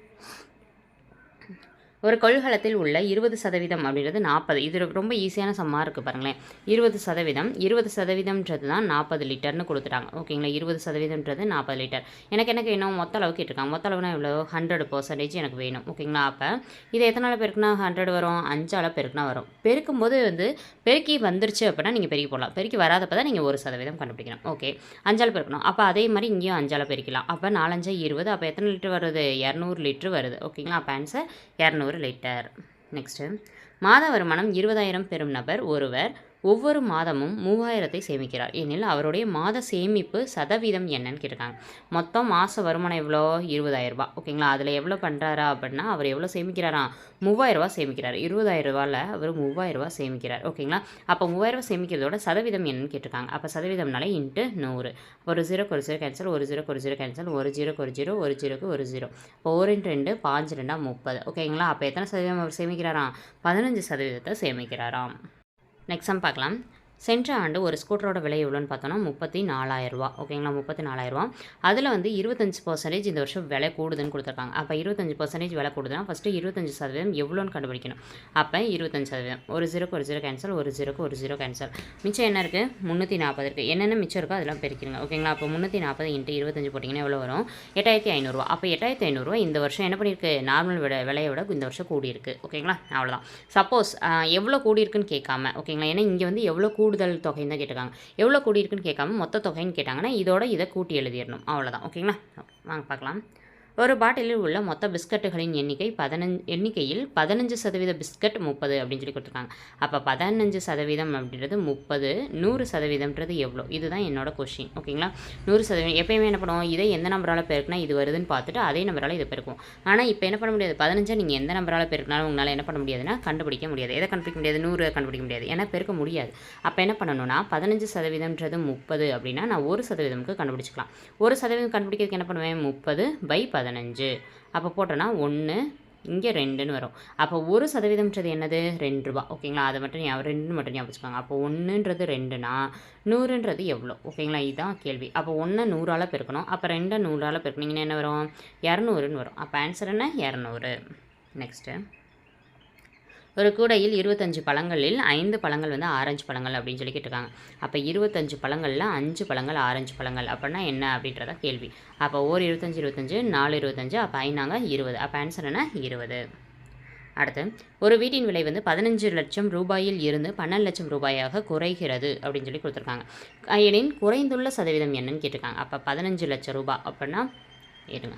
ஒரு கொள்கலத்தில் உள்ள இருபது சதவீதம் அப்படின்றது நாற்பது இது ரொம்ப ஈஸியான சம்மா இருக்குது பாருங்களேன். இருபது சதவீதம் இருபது சதவீதம்ன்றது தான் நாற்பது லிட்டர்னு கொடுத்துட்டாங்க. ஓகேங்களா இருபது சதவீதம்ன்றது நாற்பது லிட்டர். எனக்கு எனக்கு வேணும்? மொத்த அளவு கேட்டிருக்காங்க. மொத்த அளவுனா எவ்வளோ ஹண்ட்ரட் பர்சன்டேஜ் எனக்கு வேணும். ஓகேங்களா அப்போ இது எத்தனால பெருக்குனா ஹண்ட்ரட் வரும்? அஞ்சால பெருக்குனா வரும். பெருக்கும்போது வந்து பெருக்கி வந்துருச்சு அப்படின்னா நீங்கள் பெருக்கி போடலாம். பெருக்கி வராதப்போ தான் நீங்கள் ஒரு சதவீதம் கண்டுபிடிக்கணும். ஓகே அஞ்சால் பெருக்கணும். அப்போ அதே மாதிரி இங்கேயும் அஞ்சால் பெருக்கலாம் அப்போ நாலஞ்சா இருபது. அப்போ எத்தனை லிட்டர் வருது? இரநூறு லிட்டர் வருது. ஓகேங்களா அப்போ ஆன்சர் இரநூறு. லிட்டர் நெக்ஸ்ட்டு மாத வருமானம் இருபதாயிரம் பெறும் நபர் ஒருவர். ஒவ்வொரு மாதமும் மூவாயிரத்தை சேமிக்கிறார். எனில் அவருடைய மாத சேமிப்பு சதவீதம் என்னன்னு கேட்டிருக்காங்க. மொத்தம் மாத வருமானம் எவ்வளோ? இருபதாயிரம் ரூபா ஓகேங்களா? அதில் எவ்வளோ பண்ணுறாரா அப்படின்னா அவர் எவ்வளோ சேமிக்கிறாரா? மூவாயிரம் ரூபா சேமிக்கிறார். இருபதாயிரம் ரூபாயில் அவர் மூவாயிரம் ரூபா சேமிக்கிறார். ஓகேங்களா? அப்போ மூவாயிரம் சேமிக்கிறதோட சதவீதம் என்னன்னு கேட்டிருக்காங்க. அப்போ சதவீதம்னாலே இன்ட்டு நூறு. ஒரு ஜீரோக்கு ஒரு ஜீரோ கேன்சல் ஒரு ஜீரோக்கு ஒரு ஜீரோ கேன்சல் ஒரு ஜீரோக்கு ஒரு ஜீரோ ஒரு ஜீரோக்கு ஒரு ஜீரோ இப்போ ஒரு ரெண்டு பாஞ்சு ரெண்டா முப்பது. ஓகேங்களா? அப்போ எத்தனை சதவீதம் அவர் சேமிக்கிறாராம்? பதினஞ்சு சதவீதத்தை சேமிக்கிறாராம். நெக்ஸ்ட் சம் பார்க்கலாம். சென்ற ஆண்டு ஒரு ஸ்கூட்டரோட விலை எவ்வளோன்னு பார்த்தோன்னா முப்பத்தி நாலாயிரரூவா ஓகேங்களா? முப்பத்தி நாலாயிரரூவா அதில் வந்து இருபத்தஞ்சி பர்சன்டேஜ் இந்த வருஷம் விலை கூடுதுன்னு கொடுத்துருக்காங்க. அப்போ இருபத்தஞ்சி பர்சன்டேஜ் விலை கூடுதுன்னா ஃபஸ்ட்டு இருபத்தஞ்சி சதவீதம் எவ்வளோன்னு கண்டுபிடிக்கணும். அப்போ இருபத்தஞ்சி சதவீதம். ஒரு ஜீரோக்கு ஒரு ஜீரோ கேன்சல் ஒரு ஜீரோக்கு ஒரு ஜீரோ கேன்சல் மிச்சம் என்ன இருக்குது முந்நூற்றி நாற்பது இருக்குது என்னென்ன மிச்சம் இருக்கோ அதெல்லாம் பெருக்கிடுங்க. ஓகேங்களா? அப்போ முந்நூற்றி நாற்பது இன்ட்டு இருபத்தஞ்சி போட்டிங்கன்னா எவ்வளோ வரும்? எட்டாயிரத்தி ஐநூறுரூவா அப்போ எட்டாயிரத்தி ஐநூறுரூவா இந்த வருஷம் என்ன பண்ணியிருக்கு? நார்மல் விட விலையை விட இந்த வருஷம் கூடியிருக்கு. ஓகேங்களா? அவ்வளோதான். சப்போஸ் எவ்வளோ கூடியிருக்குன்னு கேட்காம ஓகேங்களா? ஏன்னா இங்கே வந்து எவ்வளோ கூடி கூடுதல் தொகைன்னு தான் கேட்டிருக்காங்க. எவ்வளோ கூடியிருக்குன்னு கேட்காம மொத்த தொகைன்னு கேட்டாங்கன்னா இதோட இதை கூட்டி எழுதிடணும். அவ்வளோதான் ஓகேங்களா? வாங்க பார்க்கலாம். ஒரு பாட்டிலில் உள்ள மொத்த பிஸ்கட்டுகளின் எண்ணிக்கை பதினஞ்சு எண்ணிக்கையில் பதினஞ்சு சதவீத பிஸ்கட் முப்பது அப்படின்னு சொல்லி கொடுத்துருக்காங்க. அப்போ பதினஞ்சு சதவீதம் அப்படின்றது முப்பது நூறு சதவீதம்ன்றது எவ்வளோ? இதுதான் என்னோட கொஷின் ஓகேங்களா நூறு சதவீதம். எப்பயுமே என்ன பண்ணுவோம்? இதை எந்த நம்பரால் பெருக்குனா இது வருதுன்னு பார்த்துட்டு அதே நம்பரால் இதை பெருக்கும் ஆனால் இப்போ என்ன பண்ண முடியாது? பதினஞ்சா நீங்கள் எந்த நம்பரால் பெருக்கினாலும் உங்களால் என்ன பண்ண முடியாதுன்னா கண்டுபிடிக்க முடியாது. எதை கண்டுபிடிக்க முடியாது? நூறு கண்டுபிடிக்க முடியாது. ஏன்னா பெருக்க முடியாது. அப்போ என்ன பண்ணணும்னா பதினஞ்சு சதவீதம்ன்றது முப்பது அப்படின்னா நான் ஒரு சதவீதம்க்கு கண்டுபிடிச்சிக்கலாம். ஒரு சதவீதம் கண்டுபிடிக்கிறதுக்கு என்ன பண்ணுவேன்? முப்பது பை பதினஞ்சு பதினஞ்சு. அப்போ போட்டோன்னா ஒன்று இங்கே ரெண்டுன்னு வரும். அப்போ ஒரு சதவீதம்ன்றது என்னது? ரெண்டு ரூபா. ஓகேங்களா? அதை மட்டும் ஞாபகம் ரெண்டு மட்டும் ஞாபகம் வச்சுக்கோங்க. அப்போ ஒன்றுன்றது ரெண்டுனா நூறுன்றது எவ்வளோ ஓகேங்களா? இதுதான் கேள்வி. அப்போ ஒன்று நூறால் பெருக்கணும். அப்போ ரெண்டை நூறால் பெருக்கணிங்கன்னா என்ன வரும்? இரநூறுன்னு வரும். அப்போ ஆன்சர் என்ன? இரநூறு. நெக்ஸ்ட்டு ஒரு கூடையில் இருபத்தஞ்சு பழங்களில் ஐந்து பழங்கள் வந்து ஆரஞ்சு பழங்கள் அப்படின்னு சொல்லி கேட்டிருக்காங்க. அப்போ இருபத்தஞ்சு பழங்களில் அஞ்சு பழங்கள் ஆரஞ்சு பழங்கள். அப்படின்னா என்ன அப்படின்றத கேள்வி. அப்போ ஒரு இருபத்தஞ்சு இருபத்தஞ்சு நாலு இருபத்தஞ்சு அப்போ ஐநாங்க இருபது. அப்போ ஆன்சர் என்ன? இருபது. அடுத்து ஒரு வீட்டின் விலை வந்து பதினஞ்சு லட்சம் ரூபாயில் இருந்து பன்னெண்டு லட்சம் ரூபாயாக குறைகிறது அப்படின்னு சொல்லி கொடுத்துருக்காங்க. எனின் குறைந்துள்ள சதவீதம் என்னன்னு கேட்டிருக்காங்க. அப்போ பதினஞ்சு லட்சம் ரூபாய் அப்படின்னா இருங்க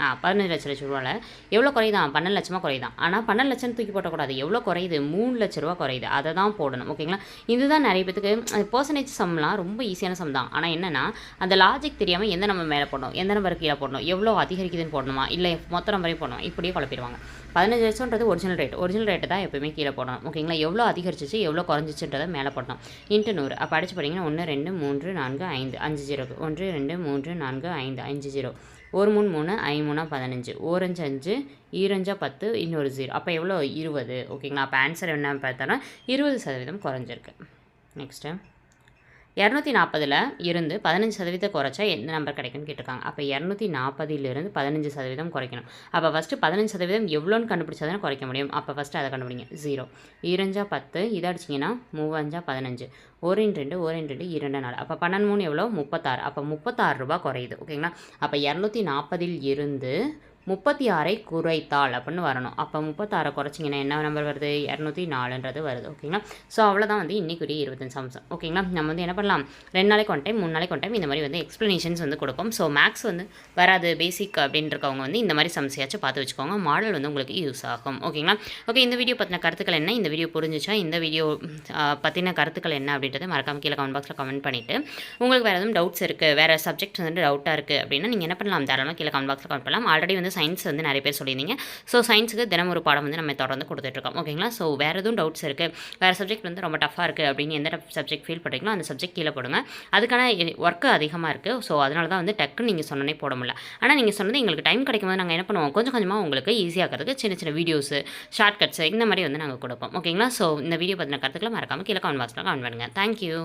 ஆ பதினஞ்சு லட்ச லட்ச ரூபாவில் எவ்வளோ குறையுதான்? பன்னெண்டு லட்சமாக குறையுதான். ஆனால் பன்னெண்டு லட்சம் தூக்கி போட்டக்கூடாது. எவ்வளோ குறையுது? மூணு லட்ச ரூபா குறையுது. அதை தான் போடணும். ஓகேங்களா? இதுதான் நிறைய பேத்துக்கு பர்சன்டேஜ் சம்லாம் ரொம்ப ஈஸியான சம் தான். ஆனால் என்னென்னா அந்த லாஜிக் தெரியாமல் எந்த நம்ம மேலே போடணும்? எந்த நம்பர் கீழே போடணும்? எவ்வளோ அதிகரிக்குதுன்னு போடணுமா? இல்லை மொத்த நம்பரையும் போடணும்? இப்படியே குழப்பிடுவாங்க. பதினஞ்சு லட்சம்ன்றது ஒரிஜினல் ரேட் ஒரிஜினல் ரேட்டு தான் எப்போயுமே கீழே போடணும். ஓகேங்களா? எவ்வளோ அதிகரிச்சிச்சு எவ்வளோ குறைஞ்சிச்சுன்றதை மேலே போடணும். இன்ட்டு நூறு. அப்போ அடிச்சு போட்டிங்கன்னா ஒன்று ரெண்டு மூன்று நான்கு ஐந்து. அஞ்சு ஜீரோ. ஒன்று ரெண்டு மூன்று நான்கு ஐந்து. அஞ்சு ஜீரோ. ஒரு மூணு மூணு ஐ பதினஞ்சு ஓரஞ்சு அஞ்சு ஈரஞ்சா பத்து இன்னொரு ஜீரோ அப்போ எவ்வளோ இருபது. ஓகேங்களா அப்போ ஆன்சர் என்ன பார்த்தோன்னா இருபது சதவீதம் குறைஞ்சிருக்கு. நெக்ஸ்ட்டு இரநூத்தி நாற்பதில் இருந்து பதினஞ்சு சதவீதம் குறைச்சா எந்த நம்பர் கிடைக்கும்னு கேட்டிருக்காங்க. அப்போ இரநூத்தி நாற்பதிலிருந்து பதினஞ்சு சதவீதம் குறைக்கணும். அப்போ ஃபஸ்ட்டு பதினஞ்சு சதவீதம் எவ்வளோன்னு கண்டுபிடிச்சா தானே குறைக்க முடியும். அப்போ ஃபஸ்ட்டு அதை கண்டுபிடிங்க. ஜீரோ இரஞ்சா பத்து இதை அடிச்சிங்கன்னா மூவஞ்சா பதினஞ்சு. ஓரின் ரெண்டு ஓரின் ரெண்டு இரண்டு நாலு. அப்போ பன்னெண்டு மூணு எவ்வளோ? முப்பத்தாறு. அப்போ முப்பத்தாறு ரூபா குறையுது. ஓகேங்களா? அப்போ இரநூத்தி நாற்பதில் இருந்து முப்பத்தி ஆறை குறைத்தாள் அப்படின்னு வரணும். அப்போ முப்பத்தாறை குறைச்சிங்கன்னா என்ன நம்பர் வருது? இரநூத்தி நாலுன்றது வருது. ஓகேங்களா ஸோ அவ்வளோதான் வந்து இன்றைக்குரிய இருபத்தஞ்சு அம்சம். ஓகேங்களா நம்ம வந்து என்ன பண்ணலாம்? ரெண்டு நாளைக்கு ஒன் டைம் மூணு நாளைக்கு ஒன் டைம் இந்த மாதிரி வந்து எக்ஸ்ப்ளனேஷன்ஸ் வந்து கொடுப்போம். ஸோ மேக்ஸ் வந்து வராது. பேசிக் அப்படின்றவங்க வந்து இந்த மாதிரி சம்சையாச்சும் பார்த்து வச்சுக்கோங்க. மாடல் வந்து உங்களுக்கு யூஸ் ஆகும். ஓகேங்களா ஓகே இந்த வீடியோ பற்றின கருத்துக்கள் என்ன? இந்த வீடியோ புரிஞ்சிச்சா? இந்த வீடியோ பற்றின கருத்துக்கள் என்ன அப்படின்றத மறக்காமல் கீழே கமெண்ட் பாக்ஸில் கமெண்ட் பண்ணிவிட்டு உங்களுக்கு வேறு எதுவும் டவுட்ஸ் இருக்குது வேறு சப்ஜெக்ட் வந்து டவுட்டாக இருக்குது அப்படின்னா நீங்கள் என்ன பண்ணலாம்? தாராளமாக கீழே கமெண்ட் பாக்ஸில் கமெண்ட் பண்ணலாம். ஆல்ரெடி வந்து சயின்ஸ் வந்து நிறைய பேர் சொல்லியிருந்தீங்க. ஸோ சயின்ஸுக்கு தினம் ஒரு பாடம் வந்து நம்ம தொடர்ந்து கொடுத்துட்ருக்கோம். ஓகேங்களா ஸோ வேறு எதுவும் டவுட்ஸ் இருக்குது வேறு சப்ஜெக்ட் வந்து ரொம்ப டஃபாக இருக்குது அப்படின்னு எந்த சப்ஜெக்ட் ஃபீல் பண்ணுறீங்களோ அந்த சப்ஜெக்ட் கீழே போடுங்க. அதுக்கான ஒர்க்கு அதிகமாக இருக்குது ஸோ அதனால தான் வந்து டக்குன்னு நீங்கள் சொன்னனே போட முடியல. ஆனால் நீங்கள் சொன்னது எங்களுக்கு டைம் கிடைக்கும் போது நாங்கள் என்ன பண்ணுவோம்? கொஞ்சம் கொஞ்சமாக உங்களுக்கு ஈஸியாகிறதுக்கு சின்ன சின்ன வீடியோஸு ஷார்ட் கட்ஸ் இந்த மாதிரி வந்து நாங்கள் கொடுப்போம். ஓகேங்களா ஸோ இந்த வீடியோ பற்றின கருத்துக்களை மறக்காமல் கீழே கமெண்ட் பாக்ஸில் கமெண்ட் பண்ணுங்கள் தேங்க்யூ